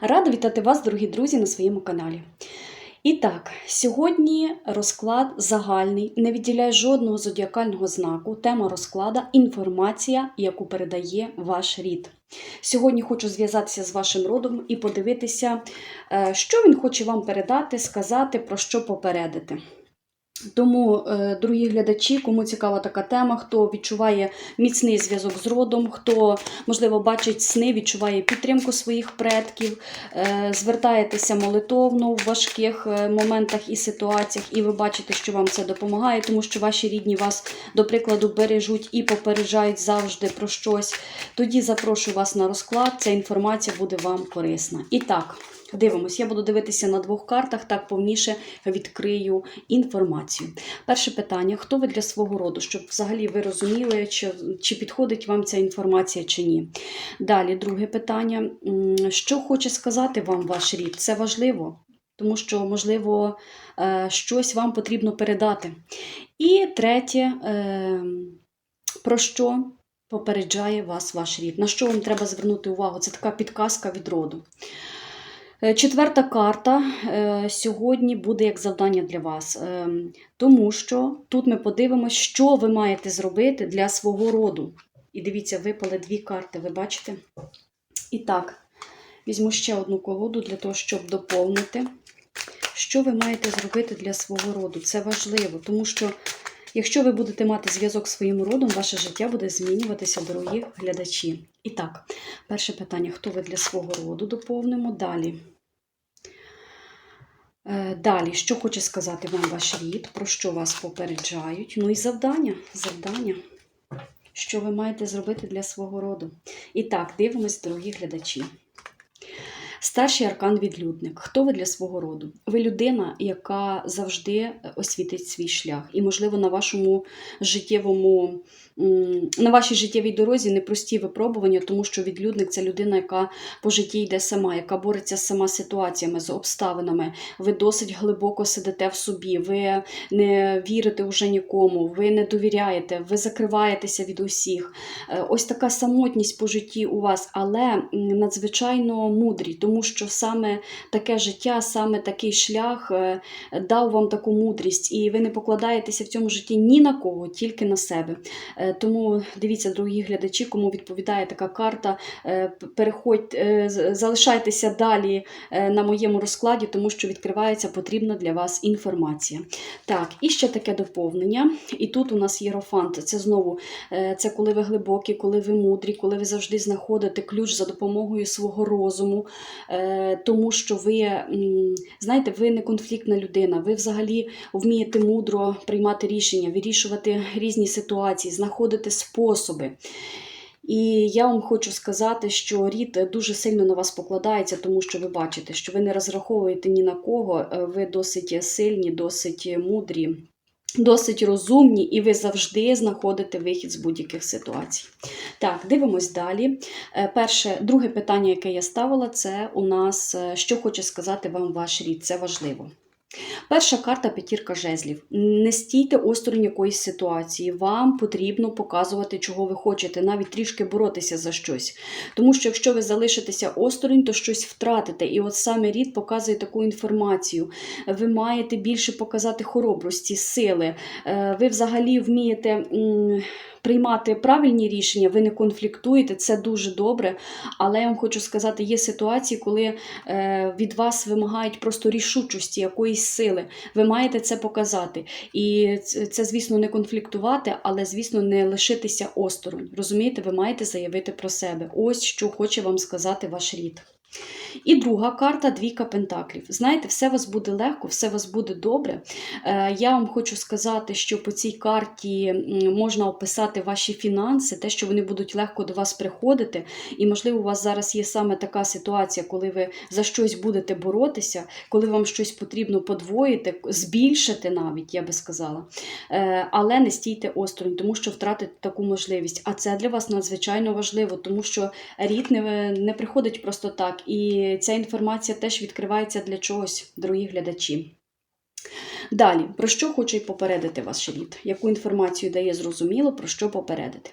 Рада вітати вас, дорогі друзі, на своєму каналі. І так, сьогодні розклад загальний, не відділяє жодного зодіакального знаку. Тема розклада інформація, яку передає ваш рід. Сьогодні хочу зв'язатися з вашим родом і подивитися, е, що він хоче вам передати, сказати, про що попередити. Тому, е, дорогі глядачі, кому цікава така тема, хто відчуває міцний зв'язок з родом, хто, можливо, бачить сни, відчуває підтримку своїх предків, е, звертаєтеся молитовно в важких е, моментах і ситуаціях, і ви бачите, що вам це допомагає, тому що ваші рідні вас, до прикладу, бережуть і попереджають завжди про щось. Тоді запрошую вас на розклад, ця інформація буде вам корисна. І так. Дивимось, я буду дивитися на двох картах, так повніше відкрию інформацію. Перше питання: хто ви для свого роду, щоб взагалі ви розуміли, чи, чи підходить вам ця інформація чи ні. Далі, друге питання: що хоче сказати вам ваш рід? Це важливо, тому що, можливо, е, щось вам потрібно передати. І третє, е, про що попереджає вас ваш рід? На що вам треба звернути увагу? Це така підказка від роду. Е, Четверта карта е, сьогодні буде як завдання для вас, Е, тому що тут ми подивимося, що ви маєте зробити для свого роду. І дивіться, випали дві карти, ви бачите? І так, візьму ще одну колоду для того, щоб доповнити. Що ви маєте зробити для свого роду? Це важливо, тому що якщо ви будете мати зв'язок з своїм родом, ваше життя буде змінюватися, дорогі глядачі. І так, перше питання: хто ви для свого роду доповнимо? Далі. Е, Далі, що хоче сказати вам ваш рід, про що вас попереджають? Ну і завдання. Завдання. Що ви маєте зробити для свого роду? І так, дивимось, дорогі глядачі. Старший аркан відлюдник. Хто ви для свого роду? Ви людина, яка завжди освітить свій шлях. І, можливо, на вашому життєвому, на вашій життєвій дорозі непрості випробування, тому що відлюдник це людина, яка по житті йде сама, яка бореться з сама ситуаціями, з обставинами. Ви досить глибоко сидите в собі, ви не вірите вже нікому, ви не довіряєте, ви закриваєтеся від усіх. Е, Ось така самотність по житті у вас, але надзвичайно мудрі, тому що саме таке життя, саме такий шлях е, дав вам таку мудрість, і ви не покладаєтеся в цьому житті ні на кого, тільки на себе. Е, Тому дивіться, дорогі глядачі, кому відповідає така карта. е, Переходьте, залишайтеся далі на моєму розкладі, тому що відкривається потрібна для вас інформація. Так, і ще таке доповнення. І тут у нас єрофант. Це знову це коли ви глибокі, коли ви мудрі, коли ви завжди знаходите ключ за допомогою свого розуму, тому що ви, знаєте, ви не конфліктна людина, ви взагалі вмієте мудро приймати рішення, вирішувати різні ситуації, знаходити способи. І я вам хочу сказати, що рід дуже сильно на вас покладається, тому що ви бачите, що ви не розраховуєте ні на кого, е, ви досить сильні, досить мудрі, досить розумні, і ви завжди знаходите вихід з будь-яких ситуацій. Так, дивимось далі. Е, Перше, друге питання, яке я ставила, це у нас е, що хоче сказати вам ваш рід. Це важливо. Перша карта п'ятірка жезлів. Не стійте осторонь якоїсь ситуації. Вам потрібно показувати, чого ви хочете, навіть трішки боротися за щось. Тому що якщо ви залишитеся осторонь, то щось втратите. І от саме рід показує таку інформацію. Ви маєте більше показати хоробрості, сили. Е, Ви взагалі вмієте. Приймати правильні рішення, ви не конфліктуєте, це дуже добре. Але я вам хочу сказати, є ситуації, коли е, від вас вимагають просто рішучості, якоїсь сили. Ви маєте це показати. І це, звісно, не конфліктувати, але, звісно, не лишитися осторонь. Розумієте, ви маєте заявити про себе. Ось що хоче вам сказати ваш рід. І друга карта двійка пентаклів. Знаєте, все вас буде легко, все вас буде добре. Е, Я вам хочу сказати, що по цій карті можна описати ваші фінанси, те, що вони будуть легко до вас приходити. І, можливо, у вас зараз є саме така ситуація, коли ви за щось будете боротися, коли вам щось потрібно подвоїти, збільшити навіть, я би сказала. Е, Але не стійте осторонь, тому що втратите таку можливість. А це для вас надзвичайно важливо, тому що рід не приходить просто так. І ця інформація теж відкривається для чогось, дорогі глядачі. Далі, про що хоче попередити ваш рід? Яку інформацію дає зрозуміло, про що попередити?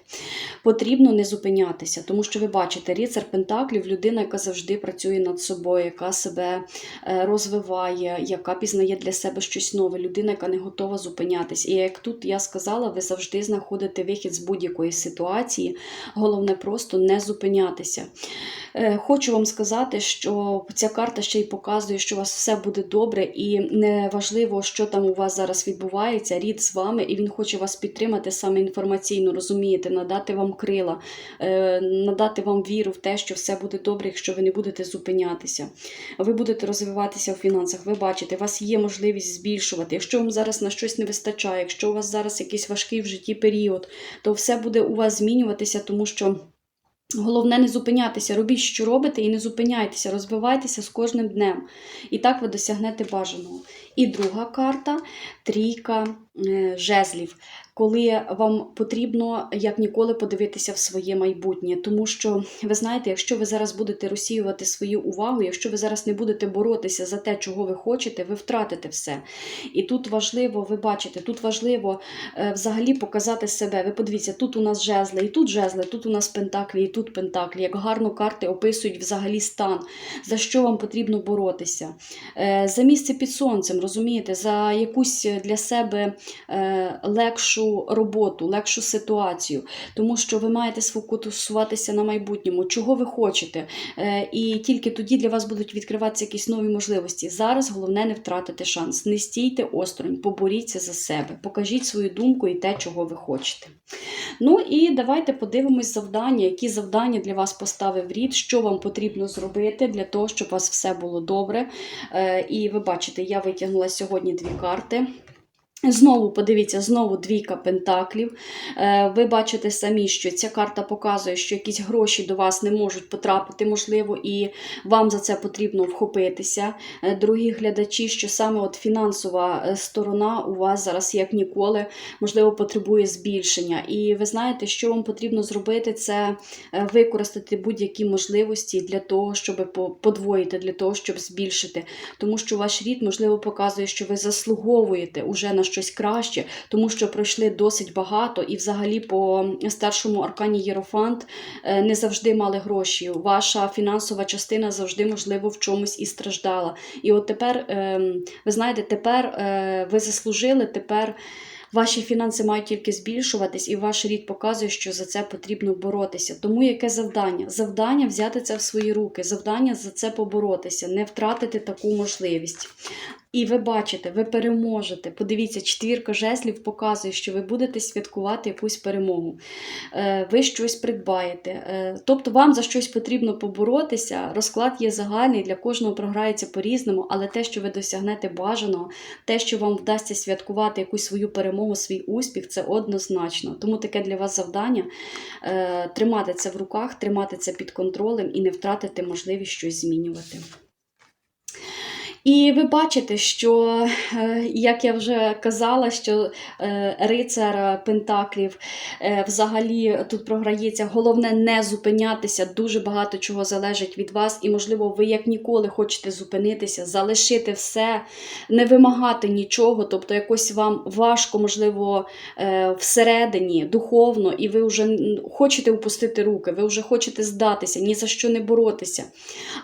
Потрібно не зупинятися, тому що ви бачите, ріцар Пентаклів людина, яка завжди працює над собою, яка себе е, розвиває, яка пізнає для себе щось нове, людина, яка не готова зупинятись. І як тут я сказала, ви завжди знаходите вихід з будь-якої ситуації. Головне просто не зупинятися. Е, Хочу вам сказати, що ця карта ще й показує, що у вас все буде добре, і не важливо, що там у вас зараз відбувається. Рід з вами, і він хоче вас підтримати саме інформаційно, розумієте, надати вам крила, е, надати вам віру в те, що все буде добре, якщо ви не будете зупинятися. Ви будете розвиватися в фінансах. Ви бачите, у вас є можливість збільшувати. Якщо вам зараз на щось не вистачає, якщо у вас зараз якийсь важкий в житті період, то все буде у вас змінюватися, тому що. Головне не зупинятися, робіть, що робите, і не зупиняйтеся, розвивайтеся з кожним днем. І так ви досягнете бажаного. І друга карта трійка жезлів, коли вам потрібно як ніколи подивитися в своє майбутнє. Тому що ви знаєте, якщо ви зараз будете розсіювати свою увагу, якщо ви зараз не будете боротися за те, чого ви хочете, ви втратите все. І тут важливо, ви бачите, тут важливо е, взагалі показати себе. Ви подивіться, тут у нас жезли, і тут жезли, тут у нас пентаклі, і тут пентаклі. Як гарно карти описують взагалі стан, за що вам потрібно боротися. Е, За місце під сонцем, розумієте, за якусь для себе е, легшу роботу, легшу ситуацію, тому що ви маєте сфокусуватися на майбутньому, чого ви хочете. Е, І тільки тоді для вас будуть відкриватися якісь нові можливості. Зараз головне не втратити шанс. Не стійте осторонь, поборіться за себе, покажіть свою думку і те, чого ви хочете. Ну і давайте подивимось завдання, які завдання для вас поставив рід, що вам потрібно зробити для того, щоб у вас все було добре. Е, І ви бачите, я витягнула сьогодні дві карти. Знову подивіться, знову двійка пентаклів. Е, Ви бачите самі, що ця карта показує, що якісь гроші до вас не можуть потрапити, можливо, і вам за це потрібно вхопитися. Е, Дорогі глядачі, що саме от фінансова е, сторона у вас зараз, як ніколи, можливо, потребує збільшення. І ви знаєте, що вам потрібно зробити, це використати будь-які можливості для того, щоб по- подвоїти, для того, щоб збільшити. Тому що ваш рід, можливо, показує, що ви заслуговуєте уже на щось краще, тому що пройшли досить багато, і взагалі по старшому аркані Єрофант е, не завжди мали гроші. Ваша фінансова частина завжди, можливо, в чомусь і страждала. І от тепер, ем, ви знаєте, тепер е, ви заслужили, тепер. Ваші фінанси мають тільки збільшуватись, і ваш рід показує, що за це потрібно боротися. Тому яке завдання? Завдання взяти це в свої руки, завдання за це поборотися, не втратити таку можливість. І ви бачите, ви переможете. Подивіться, четвірка жезлів показує, що ви будете святкувати якусь перемогу. Е, Ви щось придбаєте. Е, Тобто вам за щось потрібно поборотися. Розклад є загальний, для кожного програється по-різному, але те, що ви досягнете бажаного, те, що вам вдасться святкувати якусь свою перемогу, свій успіх, це однозначно. Тому таке для вас завдання е, тримати це в руках, тримати це під контролем і не втратити можливість щось змінювати. І ви бачите, що, е, як я вже казала, що е, рицар Пентаклів е, взагалі тут програється. Головне не зупинятися. Дуже багато чого залежить від вас, і, можливо, ви як ніколи хочете зупинитися, залишити все, не вимагати нічого. Тобто, якось вам важко, можливо, всередині, духовно, і ви вже хочете опустити руки, ви вже хочете здатися, ні за що не боротися.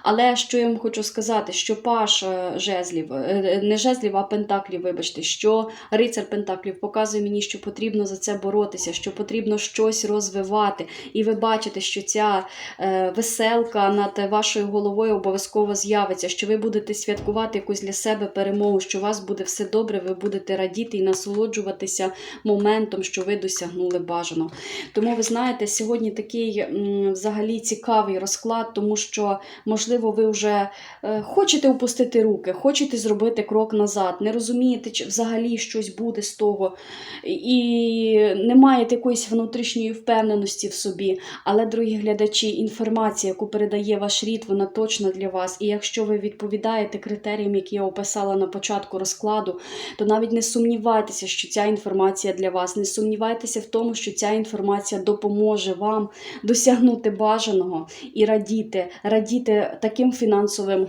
Але що я вам хочу сказати, що паш жезлів, е, не жезлів, а пентаклів, вибачте, що рицар пентаклів показує мені, що потрібно за це боротися, що потрібно щось розвивати. І ви бачите, що ця е, веселка над вашою головою обов'язково з'явиться, що ви будете святкувати якусь для себе перемогу, що у вас буде все добре, ви будете радіти і насолоджуватися моментом, що ви досягнули бажано. Тому ви знаєте, сьогодні такий взагалі цікавий розклад, тому що, можливо, ви вже е, хочете опустити руки, хочете зробити крок назад, не розумієте, чи взагалі щось буде з того, і не маєте якоїсь внутрішньої впевненості в собі. Але, дорогі глядачі, інформація, яку передає ваш рід, вона точна для вас. І якщо ви відповідаєте критеріям, які я описала на початку розкладу, то навіть не сумнівайтеся, що ця інформація для вас. Не сумнівайтеся в тому, що ця інформація допоможе вам досягнути бажаного і радіти, радіти таким фінансовим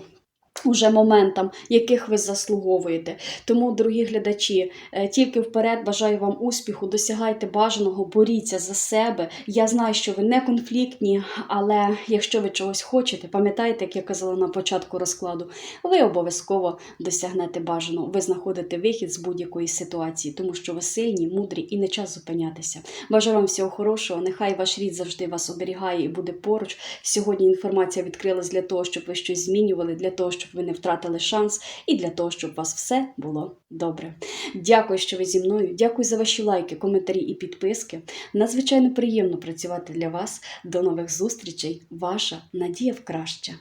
уже моментам, яких ви заслуговуєте. Тому, дорогі глядачі, е, тільки вперед бажаю вам успіху, досягайте бажаного, боріться за себе. Я знаю, що ви не конфліктні, але якщо ви чогось хочете, пам'ятайте, як я казала на початку розкладу, ви обов'язково досягнете бажаного. Ви знаходите вихід з будь-якої ситуації, тому що ви сильні, мудрі і не час зупинятися. Бажаю вам всього хорошого. Нехай ваш рід завжди вас оберігає і буде поруч. Сьогодні інформація відкрилась для того, щоб ви щось змінювали, для того, щоб ви не втратили шанс, і для того, щоб у вас все було добре. Дякую, що ви зі мною. Дякую за ваші лайки, коментарі і підписки. Надзвичайно приємно працювати для вас. До нових зустрічей. Ваша Надія в краще.